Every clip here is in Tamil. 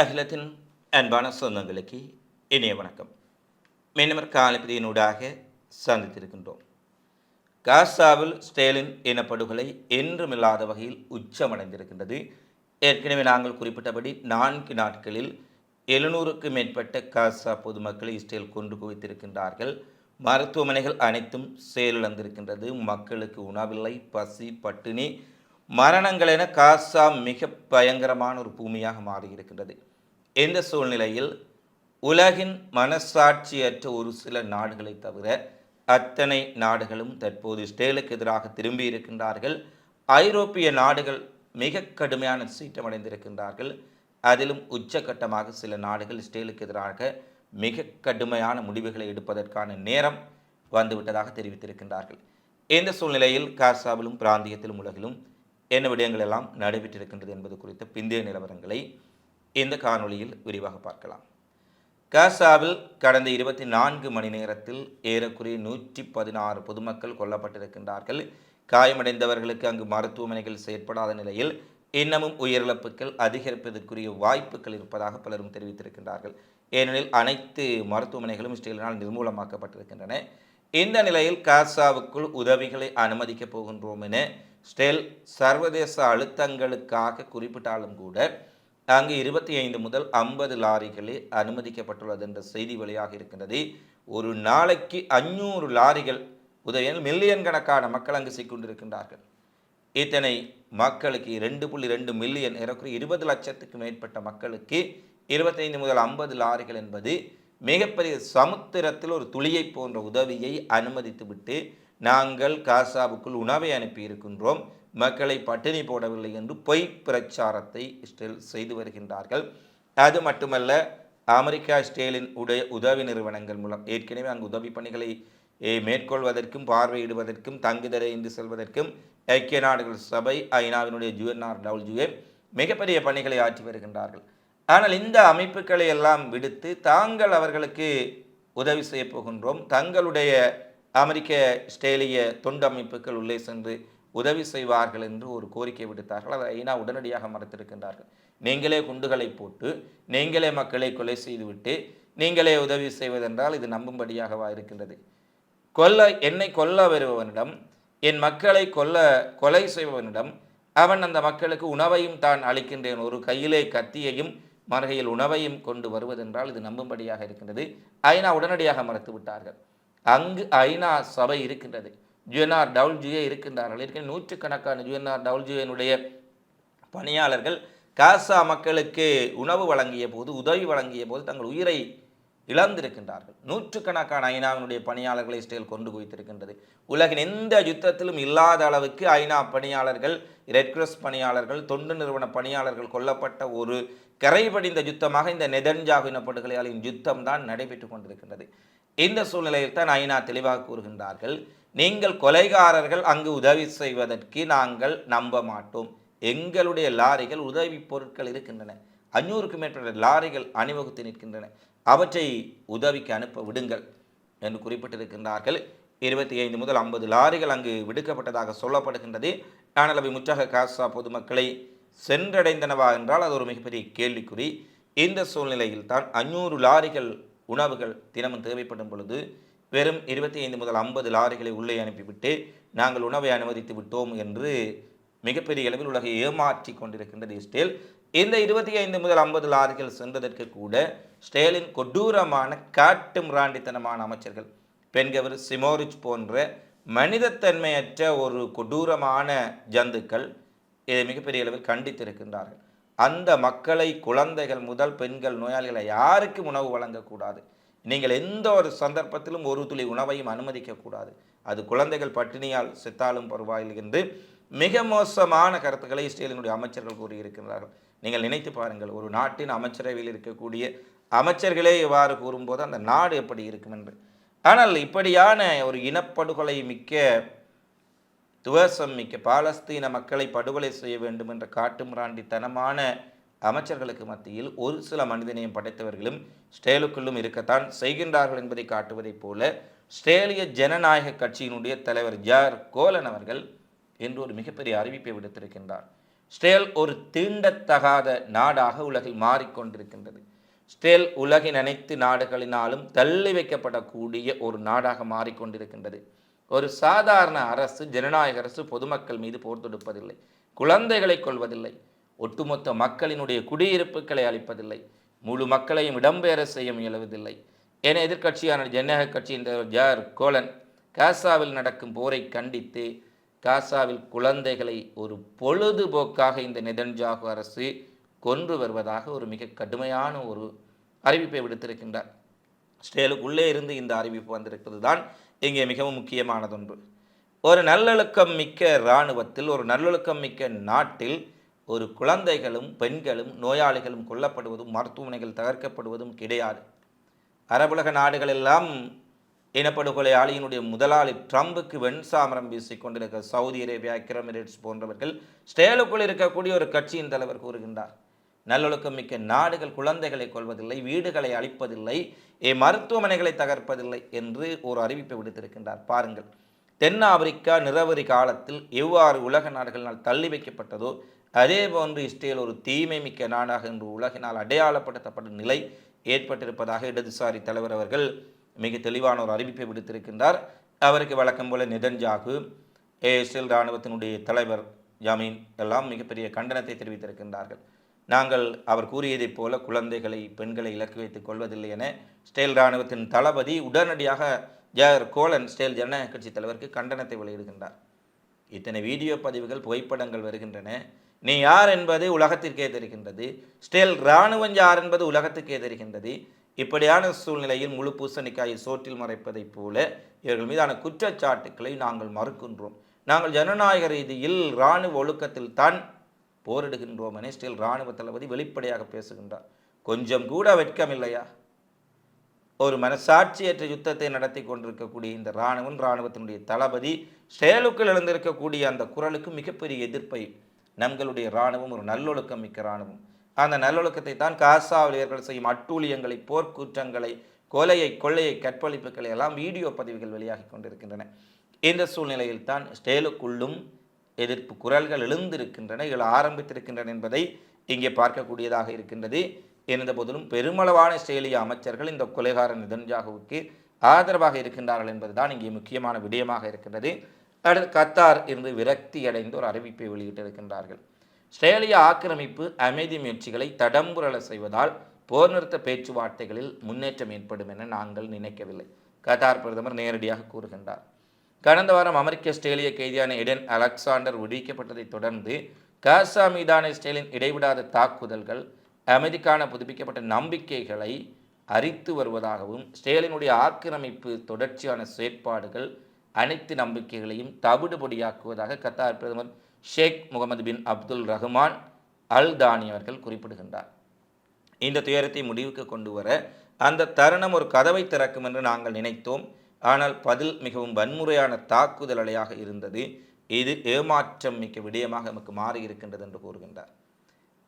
அகிலத்தின் அன்பான சொந்தங்களுக்கு இணைய வணக்கம். மீனவர் காலப்பதியினூடாக சந்தித்திருக்கின்றோம். காசாவில் ஸ்டேலின் இனப்படுகொலை என்றுமில்லாத வகையில் உச்சமடைந்திருக்கின்றது. ஏற்கனவே நாங்கள் குறிப்பிட்டபடி நான்கு நாட்களில் எழுநூறுக்கு மேற்பட்ட காசா பொதுமக்களை இஸ்ரேல் கொண்டு குவித்திருக்கின்றார்கள். மருத்துவமனைகள் அனைத்தும் செயலிழந்திருக்கின்றது. மக்களுக்கு உணவில்லை பசி பட்டினி மரணங்கள் என காசா மிக பயங்கரமான ஒரு பூமியாக மாறியிருக்கின்றது. இந்த சூழ்நிலையில் உலகின் மனசாட்சியற்ற ஒரு சில நாடுகளை தவிர அத்தனை நாடுகளும் தற்போது இஸ்ரேலுக்கு எதிராக திரும்பி இருக்கின்றார்கள். ஐரோப்பிய நாடுகள் மிக கடுமையான சீற்றமடைந்திருக்கின்றார்கள் அதிலும் உச்சகட்டமாக சில நாடுகள் இஸ்ரேலுக்கு எதிராக மிக கடுமையான முடிவுகளை எடுப்பதற்கான நேரம் வந்துவிட்டதாக தெரிவித்திருக்கின்றார்கள். இந்த சூழ்நிலையில் காசாவிலும் பிராந்தியத்திலும் உலகிலும் என்ன விடயங்கள் எல்லாம் நடைபெற்றிருக்கின்றது என்பது குறித்த பிந்தைய நிலவரங்களை இந்த காணொளியில் விரிவாக பார்க்கலாம். காசாவில் கடந்த இருபத்தி நான்கு மணி நேரத்தில் ஏறக்குறைய நூற்றி பதினாறு பொதுமக்கள் கொல்லப்பட்டிருக்கின்றார்கள். காயமடைந்தவர்களுக்கு அங்கு மருத்துவமனைகள் செயற்படாத நிலையில் இன்னமும் உயிரிழப்புகள் அதிகரிப்பதற்குரிய வாய்ப்புகள் இருப்பதாக பலரும் தெரிவித்திருக்கின்றார்கள். ஏனெனில் அனைத்து மருத்துவமனைகளும் இஸ்ரேலினால் நிர்மூலமாக்கப்பட்டிருக்கின்றன. இந்த நிலையில் காசாவுக்குள் உதவிகளை அனுமதிக்கப் போகின்றோம் என ஸ்டெல் சர்வதேச அழுத்தங்களுக்காக குறிப்பிட்டாலும் கூட அங்கு இருபத்தி ஐந்து முதல் ஐம்பது லாரிகளே அனுமதிக்கப்பட்டுள்ளது என்ற செய்தி வெளியாக இருக்கின்றது. ஒரு நாளைக்கு அஞ்சூறு லாரிகள் உதவியில் மில்லியன் கணக்கான மக்கள் அங்கு சிக்கொண்டிருக்கின்றார்கள் இத்தனை மக்களுக்கு ரெண்டு புள்ளி ரெண்டு மில்லியன் ஏறக்குறைய இருபது லட்சத்துக்கு மேற்பட்ட மக்களுக்கு இருபத்தைந்து முதல் ஐம்பது லாரிகள் என்பது மிகப்பெரிய சமுத்திரத்தில் ஒரு துளியை போன்ற உதவியை அனுமதித்துவிட்டு நாங்கள் காசாவுக்குள் உணவை அனுப்பி இருக்கின்றோம் மக்களை பட்டினி போடவில்லை என்று பொய் பிரச்சாரத்தை இஸ்ரேல் செய்து வருகின்றார்கள். அது மட்டுமல்ல அமெரிக்கா இஸ்ரேலின் உடைய உதவி நிறுவனங்கள் மூலம் ஏற்கனவே அங்கு உதவி பணிகளை மேற்கொள்வதற்கும் பார்வையிடுவதற்கும் தங்குதரை என்று செல்வதற்கும் ஐக்கிய நாடுகள் சபை ஐநாவினுடைய ஜுஎன்ஆர் டபிள்யூஏ மிகப்பெரிய பணிகளை ஆற்றி வருகின்றார்கள். ஆனால் இந்த அமைப்புகளை எல்லாம் விடுத்து தாங்கள் அவர்களுக்கு உதவி செய்ய போகின்றோம். தங்களுடைய அமெரிக்க இஸ்ரேலிய தொண்டு அமைப்புகள் உள்ளே சென்று உதவி செய்வார்கள் என்று ஒரு கோரிக்கை விடுத்தார்கள். அதை ஐநா உடனடியாக மறுத்திருக்கின்றார்கள். நீங்களே குண்டுகளை போட்டு நீங்களே மக்களை கொலை செய்துவிட்டு நீங்களே உதவி செய்வதென்றால் இது நம்பும்படியாகவா இருக்கின்றது. கொல்ல என்னை கொல்ல வருபவனிடம் என் மக்களை கொல்ல கொலை செய்பவனிடம் அவன் அந்த மக்களுக்கு உணவையும் தான் அளிக்கின்றேன். ஒரு கையிலே கத்தியையும் மறுகையில் உணவையும் கொண்டு வருவதென்றால் இது நம்பும்படியாக இருக்கின்றது. ஐநா உடனடியாக மறுத்து விட்டார்கள் அங்கு ஐநா சபை இருக்கின்றது. ஜுஎன்ஆர் டவுல்ஜிஏ இருக்கின்றார்கள். இருக்க நூற்றுக்கணக்கான ஜுஎன்ஆர் டவுல்ஜிஏனுடைய பணியாளர்கள் காசா மக்களுக்கு உணவு வழங்கிய போது உதவி வழங்கிய போது தங்கள் உயிரை இழந்திருக்கின்றார்கள். நூற்றுக்கணக்கான ஐநாவினுடைய பணியாளர்களை இஸ்ரேல் கொண்டு குவித்திருக்கின்றது. உலகின் எந்த யுத்தத்திலும் இல்லாத அளவுக்கு ஐநா பணியாளர்கள் ரெட் கிராஸ் பணியாளர்கள் தொண்டு நிறுவன பணியாளர்கள் கொல்லப்பட்ட ஒரு கரைபடிந்த யுத்தமாக இந்த நெதன்ஜாகு இனப்படுகொலையாளின் யுத்தம் தான் நடைபெற்று கொண்டிருக்கின்றது. இந்த சூழ்நிலையில் தான் ஐநா தெளிவாக கூறுகின்றார்கள். நீங்கள் கொலைகாரர்கள் அங்கு உதவி செய்வதற்கு நாங்கள் நம்ப மாட்டோம் எங்களுடைய லாரிகள் உதவி பொருட்கள் இருக்கின்றன. அஞ்சூறுக்கு மேற்பட்ட லாரிகள் அணிவகுத்து நிற்கின்றன. அவற்றை உதவிக்கு அனுப்ப விடுங்கள் என்று குறிப்பிட்டிருக்கின்றார்கள். இருபத்தி ஐந்து முதல் ஐம்பது லாரிகள் அங்கு விடுக்கப்பட்டதாக சொல்லப்படுகின்றது. ஆனால் அவை முற்றாக காசா பொதுமக்களை சென்றடைந்தனவா என்றால் அது ஒரு மிகப்பெரிய கேள்விக்குறி. இந்த சூழ்நிலையில் தான் அஞ்சூறு லாரிகள் உணவுகள் தினமும் தேவைப்படும் பொழுது வெறும் இருபத்தி ஐந்து முதல் ஐம்பது லாரிகளை உள்ளே அனுப்பிவிட்டு நாங்கள் உணவை அனுமதித்து விட்டோம் என்று மிகப்பெரிய அளவில் உலகை ஏமாற்றி கொண்டிருக்கின்றது இஸ்ரேல் இந்த இருபத்தி ஐந்து முதல் ஐம்பது லாரிகள் சென்றதற்கு கூட ஸ்டேலின் கொடூரமான காட்டு மிராண்டித்தனமான அமைச்சர்கள் பெண்கவர் சிமோரிச் போன்ற மனிதத்தன்மையற்ற ஒரு கொடூரமான ஜந்துக்கள் இதை மிகப்பெரிய அளவில் கண்டித்திருக்கின்றார்கள். அந்த மக்களை குழந்தைகள் முதல் பெண்கள் நோயாளிகளை யாருக்கும் உணவு வழங்கக்கூடாது. நீங்கள் எந்த ஒரு சந்தர்ப்பத்திலும் ஒரு துளி உணவையும் அனுமதிக்கக்கூடாது. அது குழந்தைகள் பட்டினியால் செத்தாலும் பரவாயில்லை என்று மிக மோசமான கருத்துக்களை இஸ்ரேலினுடைய அமைச்சர்கள் கூறியிருக்கிறார்கள் நீங்கள் நினைத்து பாருங்கள் ஒரு நாட்டின் அமைச்சரவையில் இருக்கக்கூடிய அமைச்சர்களே இவ்வாறு கூறும்போது அந்த நாடு எப்படி இருக்கும் என்று. ஆனால் இப்படியான ஒரு இனப்படுகொலை மிக்க துவசம் மிக்க பாலஸ்தீன மக்களை படுகொலை செய்ய வேண்டும் என்ற காட்டுமிராண்டித்தனமான அமைச்சர்களுக்கு மத்தியில் ஒரு சில மனிதனையும் படைத்தவர்களும் ஸ்டேலுக்குள்ளும் இருக்கத்தான் செய்கின்றார்கள் என்பதை காட்டுவதைப் போல ஸ்ட்ரேலிய ஜனநாயக கட்சியினுடைய தலைவர் ஜார் கோலன் அவர்கள் என்று ஒரு மிகப்பெரிய அறிவிப்பை விடுத்திருக்கின்றார். ஸ்டேல் ஒரு தீண்டத்தகாத நாடாக உலகில் மாறிக்கொண்டிருக்கின்றது. ஸ்டேல் உலகின் அனைத்து நாடுகளினாலும் தள்ளி வைக்கப்படக்கூடிய ஒரு நாடாக மாறிக்கொண்டிருக்கின்றது. ஒரு சாதாரண அரசு ஜனநாயக அரசு பொதுமக்கள் மீது போர் தொடுப்பதில்லை குழந்தைகளை கொள்வதில்லை ஒட்டுமொத்த மக்களினுடைய குடியிருப்புகளை அளிப்பதில்லை முழு மக்களையும் இடம்பெயர செய்ய முயலுவதில்லை என எதிர்க்கட்சியான ஜனநாயக கட்சியின் தலைவர் ஜார் கோலன் காசாவில் நடக்கும் போரை கண்டித்து காசாவில் குழந்தைகளை ஒரு பொழுதுபோக்காக இந்த நெதன்ஜாகு அரசு கொன்று வருவதாக ஒரு மிக கடுமையான ஒரு அறிவிப்பை விடுத்திருக்கின்றார். ஸ்டேலுக்குள்ளே இருந்து இந்த அறிவிப்பு வந்திருக்கிறது தான் இங்கே மிகவும் முக்கியமானதொன்று. ஒரு நல்லொழுக்கம் மிக்க இராணுவத்தில் ஒரு நல்லொழுக்கம் மிக்க நாட்டில் ஒரு குழந்தைகளும் பெண்களும் நோயாளிகளும் கொல்லப்படுவதும் மருத்துவமனைகள் தகர்க்கப்படுவதும் கிடையாது. அரபுலக நாடுகளெல்லாம் இனப்படுகொலையாளியினுடைய முதலாளி ட்ரம்புக்கு வெண்சாமரம் வீசிக் கொண்டிருக்கிற சவுதி அரேபியா கிரமிரேட்ஸ் போன்றவர்கள் ஸ்டேலுக்குள் இருக்கக்கூடிய ஒரு கட்சியின் தலைவர் கூறுகின்றார். நல்லொழுக்கம் மிக்க நாடுகள் குழந்தைகளை கொள்வதில்லை வீடுகளை அழிப்பதில்லை மருத்துவமனைகளை தகர்ப்பதில்லை என்று ஒரு அறிவிப்பை விடுத்திருக்கின்றார். பாருங்கள் தென் ஆப்பிரிக்கா நிறவரி காலத்தில் எவ்வாறு உலக நாடுகளினால் தள்ளி வைக்கப்பட்டதோ அதே போன்று இஸ்ரேல் ஒரு தீமை மிக்க நாடாக என்று உலகினால் அடையாளப்படுத்தப்பட்ட நிலை ஏற்பட்டிருப்பதாக இடதுசாரி தலைவர் அவர்கள் மிக தெளிவான ஒரு அறிவிப்பை விடுத்திருக்கின்றார். அவருக்கு வழக்கம் போல நிதன்ஜாகு இஸ்ரேல் இராணுவத்தினுடைய தலைவர் ஜமீன் எல்லாம் மிகப்பெரிய கண்டனத்தை தெரிவித்திருக்கின்றார்கள். நாங்கள் அவர் கூறியதைப் போல குழந்தைகளை பெண்களை இலக்கு வைத்துக் கொள்வதில்லை என ஸ்டேல் இராணுவத்தின் தளபதி உடனடியாக ஜர் கோலன் ஸ்டேல் ஜனநாயக கட்சி தலைவருக்கு கண்டனத்தை வெளியிடுகின்றார். இத்தனை வீடியோ பதிவுகள் புகைப்படங்கள் வருகின்றன. நீ யார் என்பது உலகத்திற்கே தெரிகின்றது. ஸ்டேல் இராணுவம் யார் என்பது உலகத்துக்கே தெரிகின்றது. இப்படியான சூழ்நிலையில் முழு பூசணிக்காயை சோற்றில் மறைப்பதைப் போல இவர்கள் மீதான குற்றச்சாட்டுக்களை நாங்கள் மறுக்கின்றோம். நாங்கள் ஜனநாயக ரீதியில் இராணுவ ஒழுக்கத்தில் தான் போரிடுகின்றோம் என ஸ்டீல் இராணுவ தளபதி வெளிப்படையாக பேசுகின்றார். கொஞ்சம் கூட வெட்கம் இல்லையா? ஒரு மனசாட்சியற்ற யுத்தத்தை நடத்தி கொண்டிருக்கக்கூடிய இந்த இராணுவம் இராணுவத்தினுடைய தளபதி செயலுக்குள் எழுந்திருக்கக்கூடிய அந்த குரலுக்கு மிகப்பெரிய எதிர்ப்பை நம்மளுடைய இராணுவம் ஒரு நல்லொழுக்கம் மிக்க இராணுவம். அந்த நல்லொழுக்கத்தை தான் காசாவிலியர்கள் செய்யும் அட்டூழியங்களை போர்க்குற்றங்களை கொலையை கொள்ளையை கற்பழிப்புகளை எல்லாம் வீடியோ பதிவுகள் வெளியாகி கொண்டிருக்கின்றன. இந்த சூழ்நிலையில் தான் ஸ்டேலுக்குள்ளும் எதிர்ப்பு குரல்கள் எழுந்திருக்கின்றன எழ ஆரம்பித்திருக்கின்றன என்பதை இங்கே பார்க்கக்கூடியதாக இருக்கின்றது. இருந்த போதிலும் பெருமளவான ஸ்டேலிய அமைச்சர்கள் இந்த கொலைகார நிதன்ஜாகுவுக்கு ஆதரவாக இருக்கின்றார்கள் என்பதுதான் இங்கே முக்கியமான விடயமாக இருக்கின்றது. அடுத்து கத்தார் இருந்து விரக்தி அடைந்து ஒரு அறிவிப்பை வெளியிட்டிருக்கின்றார்கள். ஸ்ரேலிய ஆக்கிரமிப்பு அமைதி முயற்சிகளை தடம்புரள செய்வதால் போர் நிறுத்த பேச்சுவார்த்தைகளில் முன்னேற்றம் ஏற்படும் என நாங்கள் நினைக்கவில்லை கத்தார் பிரதமர் நேரடியாக கூறுகின்றார். கடந்த வாரம் அமெரிக்க ஸ்ரேலிய கைதியான எடன் அலெக்சாண்டர் விடுவிக்கப்பட்டதைத் தொடர்ந்து காசா மீதான இஸ்ரேலின் இடைவிடாத தாக்குதல்கள் அமெரிக்கான புதுப்பிக்கப்பட்ட நம்பிக்கைகளை அரித்து வருவதாகவும் ஸ்டேலினுடைய ஆக்கிரமிப்பு தொடர்ச்சியான செயற்பாடுகள் அனைத்து நம்பிக்கைகளையும் தவிடுபொடியாக்குவதாக கத்தார் பிரதமர் ஷேக் முகமது பின் அப்துல் ரஹ்மான் அல் தானி அவர்கள் குறிப்பிடுகின்றார். இந்த துயரத்தை முடிவுக்கு கொண்டு வர அந்த தருணம் ஒரு கதவை திறக்கும் என்று நாங்கள் நினைத்தோம். ஆனால் பதில் மிகவும் வன்முறையான தாக்குதல் அலையாக இருந்தது. இது ஏமாற்றம் மிக்க விடயமாக நமக்கு மாறி இருக்கின்றது என்று கூறுகின்றார்.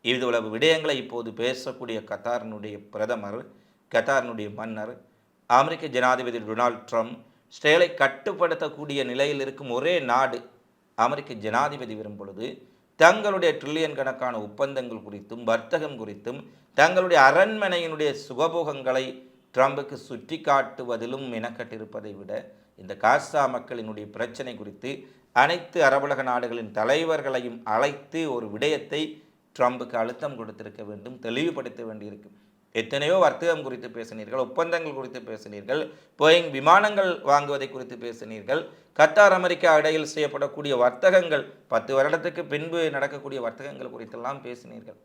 இவ்வளவு விடயங்களை இப்போது பேசக்கூடிய கத்தாரினுடைய பிரதமர் கத்தாரினுடைய மன்னர் அமெரிக்க ஜனாதிபதி டொனால்ட் ட்ரம்ப் ஸ்டேலை கட்டுப்படுத்தக்கூடிய நிலையில் இருக்கும் ஒரே நாடு அமெரிக்க ஜனாதிபதி வரும் பொழுது தங்களுடைய ட்ரில்லியன் கணக்கான ஒப்பந்தங்கள் குறித்தும் வர்த்தகம் குறித்தும் தங்களுடைய அரண்மனையினுடைய சுகபோகங்களை ட்ரம்புக்கு சுற்றி காட்டுவதிலும் மெனக்கட்டிருப்பதை விட இந்த காசா மக்களினுடைய பிரச்சனை குறித்து அனைத்து அரபுலக நாடுகளின் தலைவர்களையும் அழைத்து ஒரு விடயத்தை ட்ரம்புக்கு அழுத்தம் கொடுத்திருக்க வேண்டும் தெளிவுபடுத்த வேண்டியிருக்கும். எத்தனையோ வர்த்தகம் குறித்து பேசினீர்கள் ஒப்பந்தங்கள் குறித்து பேசினீர்கள் போயிங் விமானங்கள் வாங்குவதை குறித்து பேசினீர்கள் கத்தார் அமெரிக்கா இடையில் செய்யப்படக்கூடிய வர்த்தகங்கள் பத்து வருடத்துக்கு பின்பு நடக்கக்கூடிய வர்த்தகங்கள் குறித்தெல்லாம் பேசினீர்கள்.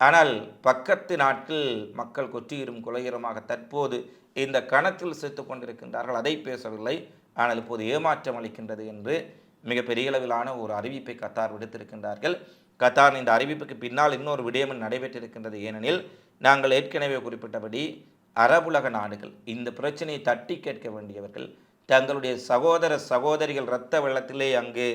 ஆனால் பக்கத்து நாட்டில் மக்கள் கொற்றியிரும் குலையரமாக தற்போது இந்த கணத்தில் சேர்த்து கொண்டிருக்கின்றார்கள். அதை பேசவில்லை. ஆனால் இப்போது ஏமாற்றம் அளிக்கின்றது என்று மிகப்பெரிய அளவிலான ஒரு அறிவிப்பை கத்தார் விடுத்திருக்கின்றார்கள். கத்தார் இந்த அறிவிப்புக்கு பின்னால் இன்னொரு விடயம் நடைபெற்றிருக்கின்றது. ஏனெனில் நாங்கள் ஏற்கனவே குறிப்பிட்டபடி அரபுலக நாடுகள் இந்த பிரச்சனையை தட்டி கேட்க வேண்டியவர்கள் தங்களுடைய சகோதர சகோதரிகள் இரத்த வெள்ளத்திலே அங்கு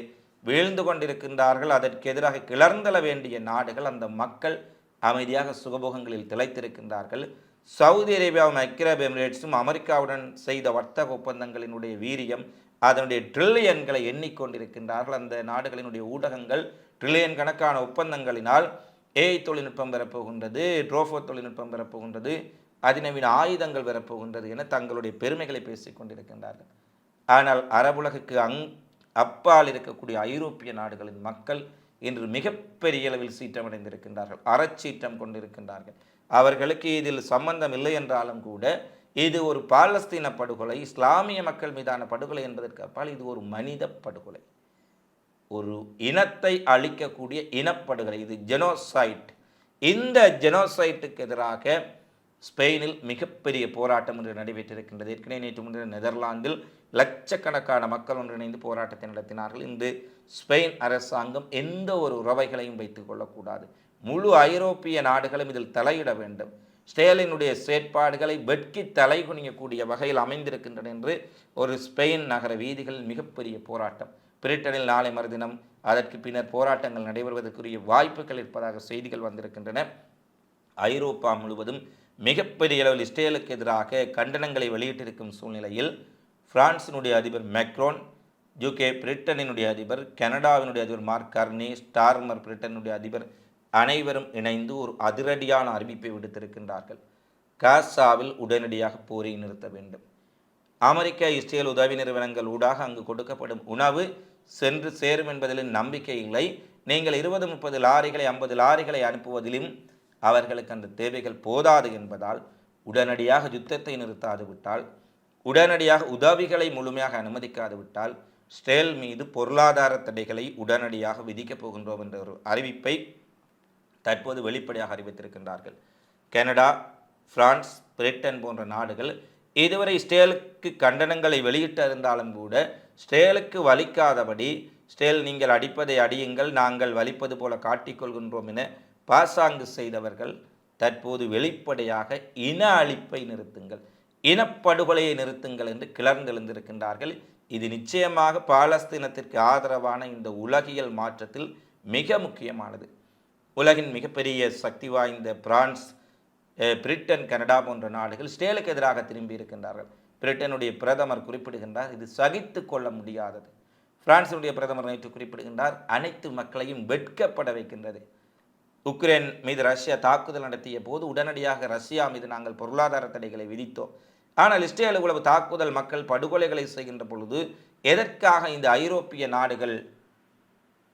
வீழ்ந்து கொண்டிருக்கின்றார்கள். அதற்கு எதிராக கிளர்ந்தள வேண்டிய நாடுகள் அந்த மக்கள் அமைதியாக சுகபோகங்களில் திளைத்திருக்கின்றார்கள். சவுதி அரேபியாவும் ஐக்கிய எமிரேட்ஸும் அமெரிக்காவுடன் செய்த வர்த்தக ஒப்பந்தங்களினுடைய வீரியம் அதனுடைய ட்ரில்லியன்களை எண்ணிக்கொண்டிருக்கின்றார்கள். அந்த நாடுகளினுடைய ஊடகங்கள் ட்ரில்லியன் கணக்கான ஒப்பந்தங்களினால் ஏஐ தொழில்நுட்பம் வரப்போகின்றது ட்ரோஃபோ தொழில்நுட்பம் வரப்போகின்றது அதிநவீன ஆயுதங்கள் வரப்போகின்றது என தங்களுடைய பெருமைகளை பேசிக் கொண்டிருக்கின்றார்கள். ஆனால் அரபுலகுக்கு அங் அப்பால் இருக்கக்கூடிய ஐரோப்பிய நாடுகளின் மக்கள் இன்று மிகப்பெரிய அளவில் சீற்றமடைந்திருக்கின்றார்கள் அறச்சீற்றம் கொண்டிருக்கின்றார்கள். அவர்களுக்கு இதில் சம்பந்தம் இல்லை என்றாலும் கூட இது ஒரு பாலஸ்தீன படுகொலை இஸ்லாமிய மக்கள் மீதான படுகொலை என்பதற்கு அப்பால் இது ஒரு மனித படுகொலை. ஒரு இனத்தை அழிக்கக்கூடிய இனப்படுகொலை. இது ஜெனோசைட் இந்த ஜெனோசைட்டுக்கு எதிராக ஸ்பெயினில் மிகப்பெரிய போராட்டம் ஒன்று நடைபெற்றிருக்கின்றது. ஏற்கனவே நேற்று முன்பு நெதர்லாந்தில் லட்சக்கணக்கான மக்கள் ஒன்றிணைந்து போராட்டத்தை நடத்தினார்கள். இன்று ஸ்பெயின் அரசாங்கம் எந்த ஒரு உறவைகளையும் வைத்துக் கொள்ளக்கூடாது. முழு ஐரோப்பிய நாடுகளும் இதில் தலையிட வேண்டும். ஸ்டேலினுடைய செயற்பாடுகளை வெட்கி தலை குனியக்கூடிய வகையில் அமைந்திருக்கின்றன என்று ஒரு ஸ்பெயின் நகர வீதிகளில் மிகப்பெரிய போராட்டம். பிரிட்டனில் நாளை மறுதினம் அதற்கு பின்னர் போராட்டங்கள் நடைபெறுவதற்குரிய வாய்ப்புகள் இருப்பதாக செய்திகள் வந்திருக்கின்றன. ஐரோப்பா முழுவதும் மிகப்பெரிய அளவில் இஸ்ரேலுக்கு எதிராக கண்டனங்களை வெளியிட்டிருக்கும் சூழ்நிலையில் பிரான்சினுடைய அதிபர் மெக்ரோன் யூகே பிரிட்டனினுடைய அதிபர் கனடாவினுடைய அதிபர் மார்க் கர்னி ஸ்டார்மர் பிரிட்டனுடைய அதிபர் அனைவரும் இணைந்து ஒரு அதிரடியான அறிவிப்பை விடுத்திருக்கின்றார்கள். காசாவில் உடனடியாக போரை நிறுத்த வேண்டும். அமெரிக்க இஸ்ரேல் உதவி நிறுவனங்கள் ஊடாக அங்கு கொடுக்கப்படும் உணவு சென்று சேரும் என்பதில் நம்பிக்கை இல்லை. நீங்கள் இருபது முப்பது லாரிகளை ஐம்பது லாரிகளை அனுப்புவதிலும் அவர்களுக்கு அந்த தேவைகள் போதாது என்பதால் உடனடியாக யுத்தத்தை நிறுத்தாது விட்டால் உடனடியாக உதவிகளை முழுமையாக அனுமதிக்காது விட்டால் ஸ்டேல் மீது பொருளாதார தடைகளை உடனடியாக விதிக்கப் போகின்றோம் என்ற ஒரு அறிவிப்பை தற்போது வெளிப்படையாக அறிவித்திருக்கின்றார்கள். கனடா பிரான்ஸ் பிரிட்டன் போன்ற நாடுகள் இதுவரை ஸ்டேலுக்கு கண்டனங்களை வெளியிட்டிருந்தாலும் கூட ஸ்டேலுக்கு வலிக்காதபடி ஸ்டேல் நீங்கள் அடிப்பதை அடியுங்கள் நாங்கள் வலிப்பது போல காட்டிக்கொள்கின்றோம் என பாசாங்கு செய்தவர்கள் தற்போது வெளிப்படையாக இன அழிப்பை நிறுத்துங்கள். இனப்படுகொலையை நிறுத்துங்கள் என்று கிளர்ந்தெழுந்திருக்கின்றார்கள். இது நிச்சயமாக பாலஸ்தீனத்திற்கு ஆதரவான இந்த உலகியல் மாற்றத்தில் மிக முக்கியமானது. உலகின் மிகப்பெரிய சக்தி வாய்ந்த பிரான்ஸ் பிரிட்டன் கனடா போன்ற நாடுகள் ஸ்டேலுக்கு எதிராக திரும்பி இருக்கின்றார்கள். பிரிட்டனுடைய பிரதமர் குறிப்பிடுகின்றார் இது சகித்து கொள்ள முடியாதது. பிரான்சினுடைய பிரதமர் நேற்று குறிப்பிடுகின்றார் அனைத்து மக்களையும் வெட்கப்பட வைக்கின்றது. உக்ரைன் மீது ரஷ்யா தாக்குதல் நடத்திய போது உடனடியாக ரஷ்யா மீது நாங்கள் பொருளாதார தடைகளை விதித்தோம். ஆனால் இஸ்ரேல் இவ்வளவு தாக்குதல் மக்கள் படுகொலைகளை செய்கின்ற பொழுது எதற்காக இந்த ஐரோப்பிய நாடுகள்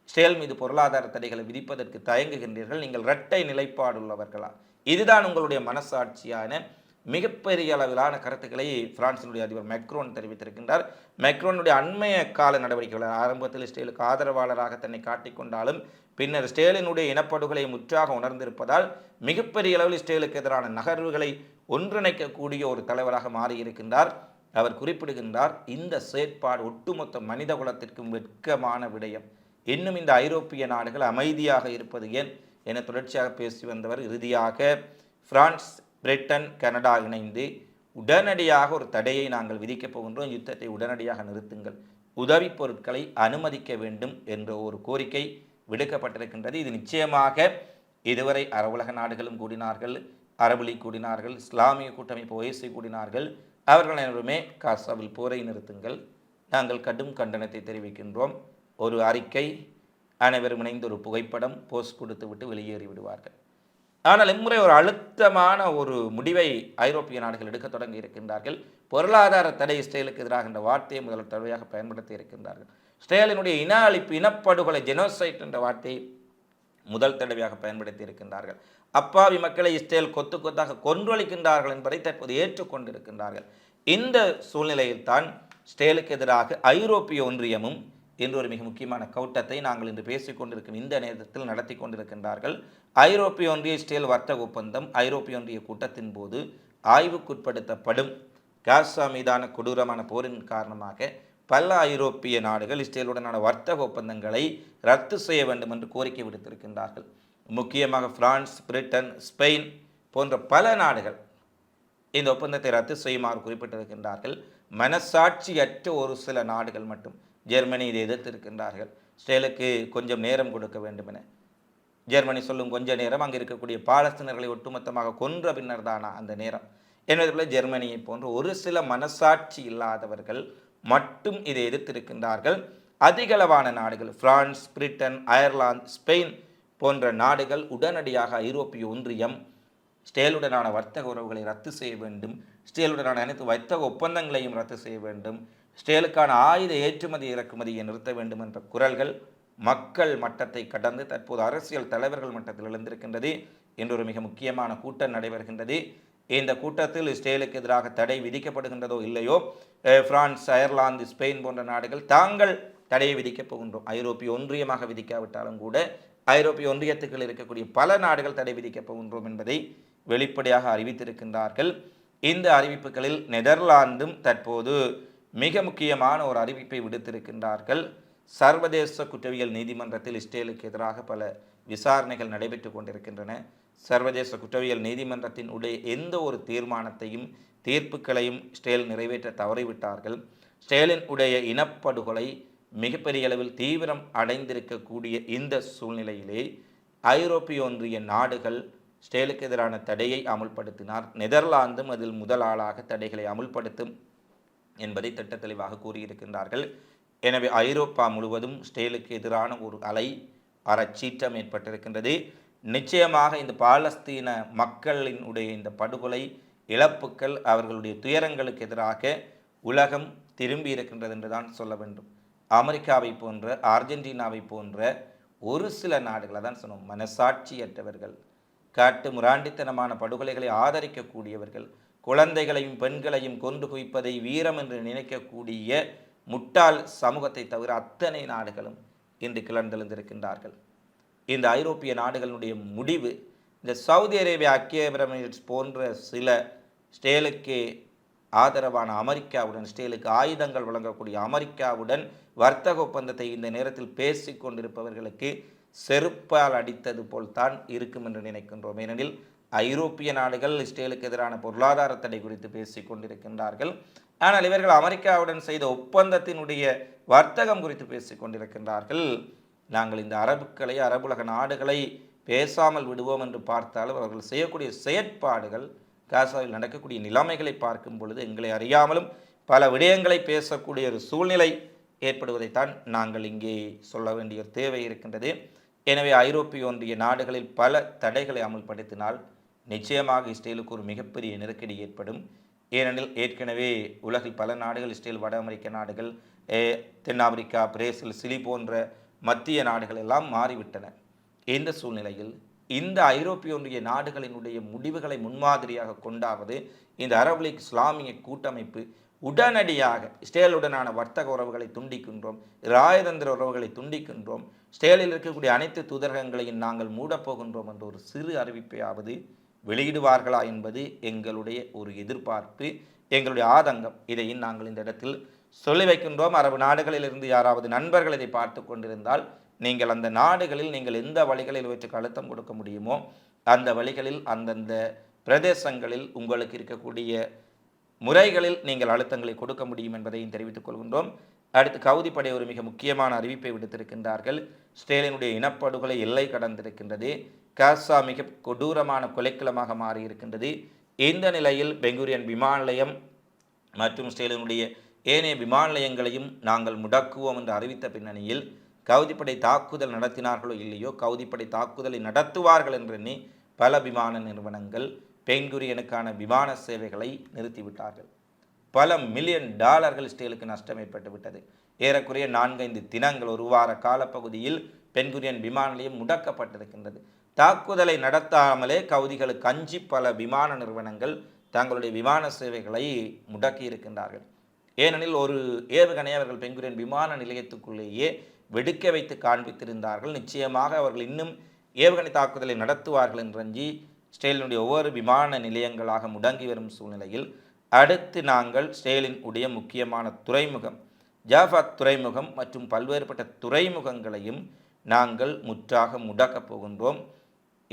இஸ்ரேல் மீது பொருளாதார தடைகளை விதிப்பதற்கு தயங்குகின்றீர்கள்? நீங்கள் இரட்டை நிலைப்பாடுள்ளவர்களா? இதுதான் உங்களுடைய மனசாட்சியான மிகப்பெரிய அளவிலான கருத்துக்களை பிரான்சினுடைய அதிபர் மெக்ரோன் தெரிவித்திருக்கின்றார். மெக்ரோனுடைய அண்மைய கால நடவடிக்கைகள் ஆரம்பத்தில் ஸ்டேலுக்கு ஆதரவாளராக தன்னை காட்டிக்கொண்டாலும் பின்னர் ஸ்டேலினுடைய இனப்படுகொலை முற்றாக உணர்ந்திருப்பதால் மிகப்பெரிய அளவில் ஸ்டேலுக்கு எதிரான நகர்வுகளை ஒன்றிணைக்கக்கூடிய ஒரு தலைவராக மாறியிருக்கின்றார். அவர் குறிப்பிடுகின்றார் இந்த செயற்பாடு ஒட்டுமொத்த மனித குலத்திற்கும் வெட்கமான விடயம். இன்னும் இந்த ஐரோப்பிய நாடுகள் அமைதியாக இருப்பது ஏன்? என தொடர்ச்சியாக பேசி வந்தவர் இறுதியாக பிரான்ஸ் பிரிட்டன் கனடா இணைந்து உடனடியாக ஒரு தடையை நாங்கள் விதிக்கப் போகின்றோம். யுத்தத்தை உடனடியாக நிறுத்துங்கள். உதவிப் பொருட்களை அனுமதிக்க வேண்டும் என்ற ஒரு கோரிக்கை விடுக்கப்பட்டிருக்கின்றது. இது நிச்சயமாக இதுவரை அரபுலக நாடுகளும் கூடினார்கள் அரபு லீக் கூடினார்கள் இஸ்லாமிய கூட்டமைப்பு ஓஎஸ்சி கூடினார்கள். அவர்கள் அனைவருமே காசாவில் போரை நிறுத்துங்கள். நாங்கள் கடும் கண்டனத்தை தெரிவிக்கின்றோம். ஒரு அறிக்கை அனைவரும் இணைந்து ஒரு புகைப்படம் போஸ்ட் கொடுத்து விட்டு வெளியேறி விடுவார்கள் ஆனால் இம்முறை ஒரு அழுத்தமான ஒரு முடிவை ஐரோப்பிய நாடுகள் எடுக்க தொடங்கி இருக்கின்றார்கள். பொருளாதார தடை இஸ்ரேலுக்கு எதிராக என்ற வார்த்தையை முதல் தடவையாக பயன்படுத்தி இருக்கின்றார்கள். இஸ்ரேலினுடைய இன அழிப்பு இனப்படுகொலை ஜெனோசைட் என்ற வார்த்தையை முதல் தடவையாக பயன்படுத்தி இருக்கின்றார்கள். அப்பாவி மக்களை இஸ்ரேல் கொத்து கொத்தாக கொன்றொழிக்கின்றார்கள் என்பதை தற்போது ஏற்றுக்கொண்டிருக்கின்றார்கள். இந்த சூழ்நிலையில்தான் இஸ்ரேலுக்கு எதிராக ஐரோப்பிய ஒன்றியமும் என்ற ஒரு மிக முக்கியமான கவுட்டத்தை நாங்கள் இன்று பேசிக்கொண்டிருக்கும் இந்த நேரத்தில் நடத்தி கொண்டிருக்கின்றார்கள். ஐரோப்பிய ஒன்றிய இஸ்ரேல் வர்த்தக ஒப்பந்தம் ஐரோப்பிய ஒன்றிய கூட்டத்தின் போது ஆய்வுக்குட்படுத்தப்படும். காசா மீதான கொடூரமான போரின் காரணமாக பல ஐரோப்பிய நாடுகள் இஸ்ரேலுடனான வர்த்தக ஒப்பந்தங்களை ரத்து செய்ய வேண்டும் என்று கோரிக்கை விடுத்திருக்கின்றார்கள். முக்கியமாக பிரான்ஸ் பிரிட்டன் ஸ்பெயின் போன்ற பல நாடுகள் இந்த ஒப்பந்தத்தை ரத்து செய்யுமாறு குறிப்பிட்டிருக்கின்றார்கள். மனசாட்சியற்ற ஒரு சில நாடுகள் மட்டும். ஜெர்மனி இதை எதிர்த்திருக்கின்றார்கள். இஸ்ரேலுக்கு கொஞ்சம் நேரம் கொடுக்க வேண்டும் என ஜெர்மனி சொல்லும் கொஞ்ச நேரம் அங்கே இருக்கக்கூடிய பாலஸ்தீனர்களை ஒட்டுமொத்தமாக கொன்ற பின்னர் தானா அந்த நேரம். என்பது போல ஜெர்மனியை போன்ற ஒரு சில மனசாட்சி இல்லாதவர்கள் மட்டும் இதை எதிர்த்திருக்கின்றார்கள். அதிகளவான நாடுகள் பிரான்ஸ் பிரிட்டன் அயர்லாந்து ஸ்பெயின் போன்ற நாடுகள் உடனடியாக ஐரோப்பிய ஒன்றியம் ஸ்டேலுடனான வர்த்தக உறவுகளை ரத்து செய்ய வேண்டும். ஸ்டேலுடனான அனைத்து வர்த்தக ஒப்பந்தங்களையும் ரத்து செய்ய வேண்டும். ஸ்டேலுக்கான ஆயுத ஏற்றுமதி இறக்குமதியை நிறுத்த வேண்டும் என்ற குரல்கள் மக்கள் மட்டத்தை கடந்து தற்போது அரசியல் தலைவர்கள் மட்டத்தில் எழுந்திருக்கின்றது என்றொரு ஒரு மிக முக்கியமான கூட்டம் நடைபெறுகின்றது. இந்த கூட்டத்தில் இஸ்ரேலுக்கு எதிராக தடை விதிக்கப்படுகின்றதோ இல்லையோ பிரான்ஸ் அயர்லாந்து ஸ்பெயின் போன்ற நாடுகள் தாங்கள் தடையை விதிக்கப் போகின்றோம். ஐரோப்பிய ஒன்றியமாக விதிக்காவிட்டாலும் கூட ஐரோப்பிய ஒன்றியத்துக்குள் இருக்கக்கூடிய பல நாடுகள் தடை விதிக்கப் போகின்றோம் என்பதை வெளிப்படையாக அறிவித்திருக்கின்றார்கள். இந்த அறிவிப்புகளில் நெதர்லாந்தும் தற்போது மிக முக்கியமான ஒரு அறிவிப்பை விடுத்திருக்கின்றார்கள். சர்வதேச குற்றவியல் நீதிமன்றத்தில் இஸ்ரேலுக்கு எதிராக பல விசாரணைகள் நடைபெற்று கொண்டிருக்கின்றன. சர்வதேச குற்றவியல் நீதிமன்றத்தின் உடைய எந்த ஒரு தீர்மானத்தையும் தீர்ப்புகளையும் ஸ்டேல் நிறைவேற்ற தவறிவிட்டார்கள். ஸ்டேலின் உடைய இனப்படுகொலை மிகப்பெரிய அளவில் தீவிரம் அடைந்திருக்கக்கூடிய இந்த சூழ்நிலையிலே ஐரோப்பிய ஒன்றிய நாடுகள் ஸ்டேலுக்கு எதிரான தடையை அமுல்படுத்தினார். நெதர்லாந்தும் அதில் முதல் ஆளாக தடைகளை அமுல்படுத்தும் என்பதை திட்ட தெளிவாக கூறியிருக்கின்றார்கள். எனவே ஐரோப்பா முழுவதும் ஸ்டேலுக்கு எதிரான ஒரு அலை அறச்சீற்றம் ஏற்பட்டிருக்கின்றது நிச்சயமாக இந்த பாலஸ்தீன மக்களினுடைய இந்த படுகொலை இழப்புக்கள் அவர்களுடைய துயரங்களுக்கு எதிராக உலகம் திரும்பி இருக்கின்றது என்று தான் சொல்ல வேண்டும். அமெரிக்காவை போன்ற அர்ஜென்டினாவை போன்ற ஒரு சில நாடுகளை தான் சொன்னோம் மனசாட்சியற்றவர்கள் காட்டு முராண்டித்தனமான படுகொலைகளை ஆதரிக்கக்கூடியவர்கள் குழந்தைகளையும் பெண்களையும் கொண்டு குவிப்பதை வீரம் என்று நினைக்கக்கூடிய முட்டாள் சமூகத்தை தவிர அத்தனை நாடுகளும் இன்று கிளர்ந்தெழுந்திருக்கின்றார்கள். இந்த ஐரோப்பிய நாடுகளுடைய முடிவு இந்த சவுதி அரேபியா ஐக்கிய போன்ற சில ஸ்டேலுக்கு ஆதரவான அமெரிக்காவுடன் ஸ்டேலுக்கு ஆயுதங்கள் வழங்கக்கூடிய அமெரிக்காவுடன் வர்த்தக ஒப்பந்தத்தை இந்த நேரத்தில் பேசி கொண்டிருப்பவர்களுக்கு செருப்பால் அடித்தது போல்தான் இருக்கும் என்று நினைக்கின்றோம். ஏனெனில் ஐரோப்பிய நாடுகள் இஸ்ரேலுக்கு எதிரான பொருளாதார தடை குறித்து பேசிக் கொண்டிருக்கின்றார்கள். ஆனால் இவர்கள் அமெரிக்காவுடன் செய்த ஒப்பந்தத்தினுடைய வர்த்தகம் குறித்து பேசிக் கொண்டிருக்கின்றார்கள். நாங்கள் இந்த அரபுக்களை அரபுலக நாடுகளை பேசாமல் விடுவோம் என்று பார்த்தாலும் அவர்கள் செய்யக்கூடிய செயற்பாடுகள் காசாவில் நடக்கக்கூடிய நிலைமைகளை பார்க்கும் பொழுது எங்களை அறியாமலும் பல விடயங்களை பேசக்கூடிய ஒரு சூழ்நிலை ஏற்படுவதைத்தான் நாங்கள் இங்கே சொல்ல வேண்டிய தேவை இருக்கின்றது. எனவே ஐரோப்பிய ஒன்றிய நாடுகளில் பல தடைகளை அமுல்படுத்தினால் நிச்சயமாக இஸ்ரேலுக்கு ஒரு மிகப்பெரிய நெருக்கடி ஏற்படும். ஏனெனில் ஏற்கனவே உலகில் பல நாடுகள் இஸ்ரேல் வட அமெரிக்க நாடுகள் தென்னாப்பிரிக்கா பிரேசில் சிலி போன்ற மத்திய நாடுகள் எல்லாம் மாறிவிட்டன. இந்த சூழ்நிலையில் இந்த ஐரோப்பிய ஒன்றிய நாடுகளினுடைய முடிவுகளை முன்மாதிரியாக கொண்டாவது இந்த அரபு லீக் இஸ்லாமிய கூட்டமைப்பு உடனடியாக இஸ்ரேலுடனான வர்த்தக உறவுகளை துண்டிக்கின்றோம் ராயதந்திர உறவுகளை துண்டிக்கின்றோம் இஸ்ரேலில் இருக்கக்கூடிய அனைத்து தூதரகங்களையும் நாங்கள் மூடப்போகின்றோம் என்ற ஒரு சிறு அறிவிப்பையாவது வெளியிடுவார்களா என்பது எங்களுடைய ஒரு எதிர்பார்ப்பு எங்களுடைய ஆதங்கம். இதையும் நாங்கள் இந்த இடத்தில் சொல்லி வைக்கின்றோம். அரபு நாடுகளிலிருந்து யாராவது நண்பர்கள் இதை பார்த்து கொண்டிருந்தால் நீங்கள் அந்த நாடுகளில் நீங்கள் எந்த வழிகளில் இவற்றுக்கு அழுத்தம் கொடுக்க முடியுமோ அந்த வழிகளில் அந்தந்த பிரதேசங்களில் உங்களுக்கு இருக்கக்கூடிய முறைகளில் நீங்கள் அழுத்தங்களை கொடுக்க முடியும் என்பதையும் தெரிவித்துக் கொள்கின்றோம். அடுத்து கவுதிப்படை ஒரு மிக முக்கியமான அறிவிப்பை விடுத்திருக்கின்றார்கள். ஸ்டேலினுடைய இனப்படுகொலை எல்லை கடந்திருக்கின்றது. காசா மிக கொடூரமான கொலைக்களமாக மாறியிருக்கின்றது. இந்த நிலையில் பெங்குரியன் விமான நிலையம் மற்றும் ஸ்டேலினுடைய ஏனைய விமான நிலையங்களையும் நாங்கள் முடக்குவோம் என்று அறிவித்த பின்னணியில் கவுதிப்படை தாக்குதல் நடத்தினார்களோ இல்லையோ கவுதிப்படை தாக்குதலை நடத்துவார்கள் என்றெண்ணி பல விமான நிறுவனங்கள் பெங்குரியனுக்கான விமான சேவைகளை நிறுத்திவிட்டார்கள். பல மில்லியன் டாலர்கள் ஸ்டீலுக்கு நஷ்டம் ஏற்பட்டு விட்டது. ஏறக்குறைய நான்கைந்து தினங்கள் ஒரு வார காலப்பகுதியில் பென்குரியன் விமான நிலையம் முடக்கப்பட்டிருக்கின்றது. தாக்குதலை நடத்தாமலே கவுதிகளுக்கு அஞ்சி பல விமான நிறுவனங்கள் தங்களுடைய விமான சேவைகளை முடக்கி இருக்கின்றார்கள். ஏனெனில் ஒரு ஏவுகணை அவர்கள் பெங்குரியன் விமான நிலையத்துக்குள்ளேயே வெடிக்க வைத்து காண்பித்திருந்தார்கள். நிச்சயமாக அவர்கள் இன்னும் ஏவுகணை தாக்குதலை நடத்துவார்கள் என்றஞ்சி ஸ்டேலினுடைய ஒவ்வொரு விமான நிலையங்களாக முடங்கி வரும் சூழ்நிலையில் அடுத்து நாங்கள் ஸ்டேலின் உடைய முக்கியமான துறைமுகம் ஜாஃபாத் துறைமுகம் மற்றும் பல்வேறுபட்ட துறைமுகங்களையும் நாங்கள் முற்றாக முடக்கப் போகின்றோம்.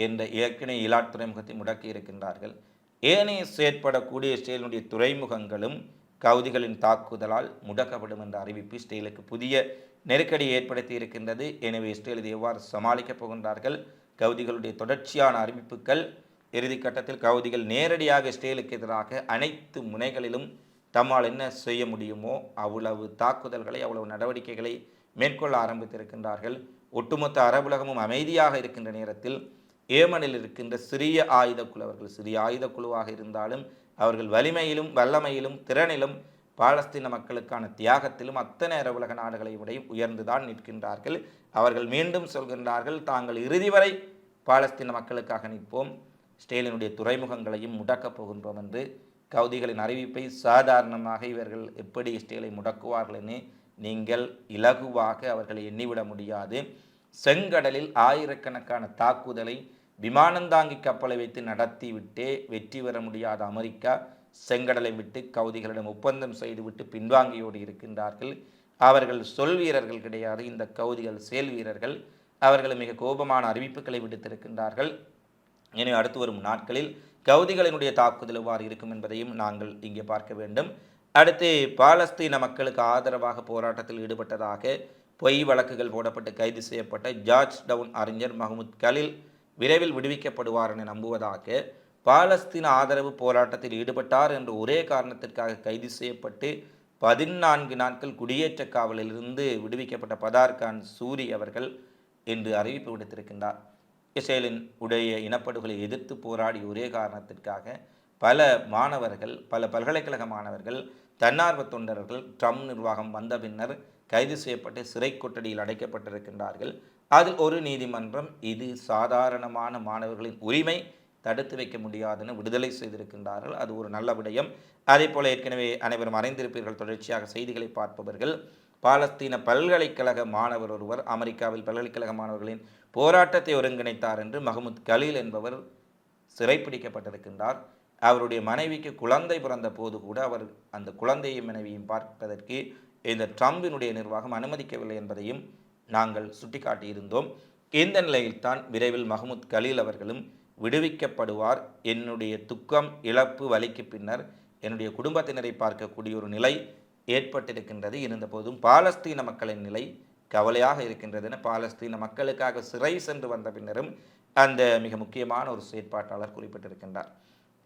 என்ற ஏற்கனவே ஈலாட் துறைமுகத்தை முடக்கி இருக்கின்றார்கள். ஏனைய செயற்படக்கூடிய ஸ்டேலினுடைய துறைமுகங்களும் கவுதிகளின் தாக்குதலால் முடக்கப்படும் என்ற அறிவிப்பு இஸ்ரேலுக்கு புதிய நெருக்கடியை ஏற்படுத்தி இருக்கின்றது. எனவே இஸ்ரேல் இதை எவ்வாறு சமாளிக்கப் போகின்றார்கள்? கவுதிகளுடைய தொடர்ச்சியான அறிவிப்புகள் இறுதிக்கட்டத்தில் கவுதிகள் நேரடியாக இஸ்ரேலுக்கு எதிராக அனைத்து முனைகளிலும் தம்மால் என்ன செய்ய முடியுமோ அவ்வளவு தாக்குதல்களை அவ்வளவு நடவடிக்கைகளை மேற்கொள்ள ஆரம்பித்திருக்கின்றார்கள். ஒட்டுமொத்த அரபுலகமும் அமைதியாக இருக்கின்ற நேரத்தில் ஏமனில் இருக்கின்ற சிறிய ஆயுத குழு அவர்கள் சிறிய ஆயுத குழுவாக இருந்தாலும் அவர்கள் வலிமையிலும் வல்லமையிலும் திறனிலும் பாலஸ்தீன மக்களுக்கான தியாகத்திலும் அத்தனை உலக நாடுகளை விடையும் உயர்ந்துதான் நிற்கின்றார்கள். அவர்கள் மீண்டும் சொல்கின்றார்கள் தாங்கள் இறுதி வரை பாலஸ்தீன மக்களுக்காக நிற்போம். ஸ்டேலினுடைய துறைமுகங்களையும் முடக்கப் போகின்றோம் என்று கவுதிகளின் அறிவிப்பை சாதாரணமாக இவர்கள் எப்படி ஸ்டேலை முடக்குவார்கள் என்று நீங்கள் இலகுவாக அவர்களை எண்ணிவிட முடியாது. செங்கடலில் ஆயிரக்கணக்கான தாக்குதலை விமானந்தாங்கி கப்பலை வைத்து நடத்திவிட்டே வெற்றி பெற முடியாத அமெரிக்கா செங்கடலை விட்டு கவுதிகளிடம் ஒப்பந்தம் செய்துவிட்டு பின்வாங்கியோடு இருக்கின்றார்கள். அவர்கள் சொல் வீரர்கள் கிடையாது. இந்த கவுதிகள் செயல் வீரர்கள். அவர்கள் மிக கோபமான அறிவிப்புகளை விடுத்திருக்கின்றார்கள். எனவே அடுத்து வரும் நாட்களில் கவுதிகளினுடைய தாக்குதல் எவ்வாறு இருக்கும் என்பதையும் நாங்கள் இங்கே பார்க்க வேண்டும். அடுத்து பாலஸ்தீன மக்களுக்கு ஆதரவாக போராட்டத்தில் ஈடுபட்டதாக பொய் வழக்குகள் போடப்பட்டு கைது செய்யப்பட்ட ஜார்ஜ் டவுன் அறிஞர் மஹமுத் கலில் விரைவில் விடுவிக்கப்படுவார் என நம்புவதாக பாலஸ்தீன ஆதரவு போராட்டத்தில் ஈடுபட்டார் என்ற ஒரே காரணத்திற்காக கைது செய்யப்பட்டு பதினான்கு நாட்கள் குடியேற்ற காவலிலிருந்து விடுவிக்கப்பட்ட பதார்கான் சூரி அவர்கள் என்று அறிவிப்பு விடுத்திருக்கின்றார். இஸ்ரேலின் உடைய இனப்படுகொலை எதிர்த்து போராடி ஒரே காரணத்திற்காக பல மாணவர்கள் பல பல்கலைக்கழக மாணவர்கள் தன்னார்வ தொண்டர்கள் ட்ரம்ப் நிர்வாகம் வந்த பின்னர் கைது செய்யப்பட்டு சிறை கொட்டடியில் அடைக்கப்பட்டிருக்கின்றார்கள். அதில் ஒரு நீதிமன்றம் இது சாதாரணமான மாணவர்களின் உரிமை தடுத்து வைக்க முடியாதுன்னு விடுதலை செய்திருக்கின்றார்கள். அது ஒரு நல்ல விடயம். அதே போல ஏற்கனவே அனைவரும் அறிந்திருப்பீர்கள் தொடர்ச்சியாக செய்திகளை பார்ப்பவர்கள். பாலஸ்தீன பல்கலைக்கழக மாணவர் ஒருவர் அமெரிக்காவில் பல்கலைக்கழக மாணவர்களின் போராட்டத்தை ஒருங்கிணைத்தார் என்று மஹமுத் கலீல் என்பவர் சிறைப்பிடிக்கப்பட்டிருக்கின்றார். அவருடைய மனைவிக்கு குழந்தை பிறந்த போது கூட அவர் அந்த குழந்தையும் மனைவியும் பார்ப்பதற்கு இந்த ட்ரம்பினுடைய நிர்வாகம் அனுமதிக்கவில்லை என்பதையும் நாங்கள் சுட்டிக்காட்டியிருந்தோம். இந்த நிலையில்தான் விரைவில் மஹமுத் கலீல் அவர்களும் விடுவிக்கப்படுவார். என்னுடைய துக்கம் இழப்பு வலிக்கு பின்னர் என்னுடைய குடும்பத்தினரை பார்க்கக்கூடிய ஒரு நிலை ஏற்பட்டிருக்கின்றது. இருந்தபோதும் பாலஸ்தீன மக்களின் நிலை கவலையாக இருக்கின்றது என பாலஸ்தீன மக்களுக்காக சிறை சென்று வந்த பின்னரும் அந்த மிக முக்கியமான ஒரு செயற்பாட்டாளர் குறிப்பிட்டிருக்கின்றார்.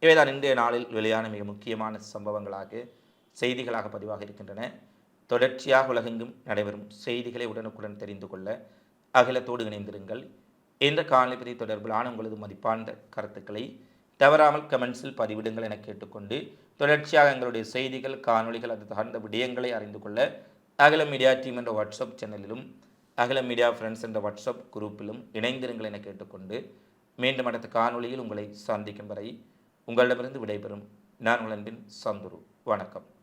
இவைதான் இன்றைய நாளில் வெளியான மிக முக்கியமான சம்பவங்களாக செய்திகளாக பதிவாக இருக்கின்றன. தொடர்ச்சியாக உலகெங்கும் நடைபெறும் செய்திகளை உடனுக்குடன் தெரிந்து கொள்ள அகிலத்தோடு இணைந்திருங்கள். இந்த காணொலி தொடர்பிலான உங்களது மதிப்பார்ந்த கருத்துக்களை தவறாமல் கமெண்ட்ஸில் பதிவிடுங்கள் என கேட்டுக்கொண்டு தொடர்ச்சியாக எங்களுடைய செய்திகள் காணொளிகள் அது சார்ந்த விடயங்களை அறிந்து கொள்ள அகில மீடியா டீம் என்ற வாட்ஸ்அப் சேனலிலும் அகில மீடியா ஃப்ரெண்ட்ஸ் என்ற வாட்ஸ்அப் குரூப்பிலும் இணைந்திருங்கள் என கேட்டுக்கொண்டு மீண்டும் அடுத்த காணொளியில் உங்களை சந்திக்கும் வரை உங்களிடமிருந்து விடைபெறும். நான் உங்கள் அன்பின் சந்துரு. வணக்கம்.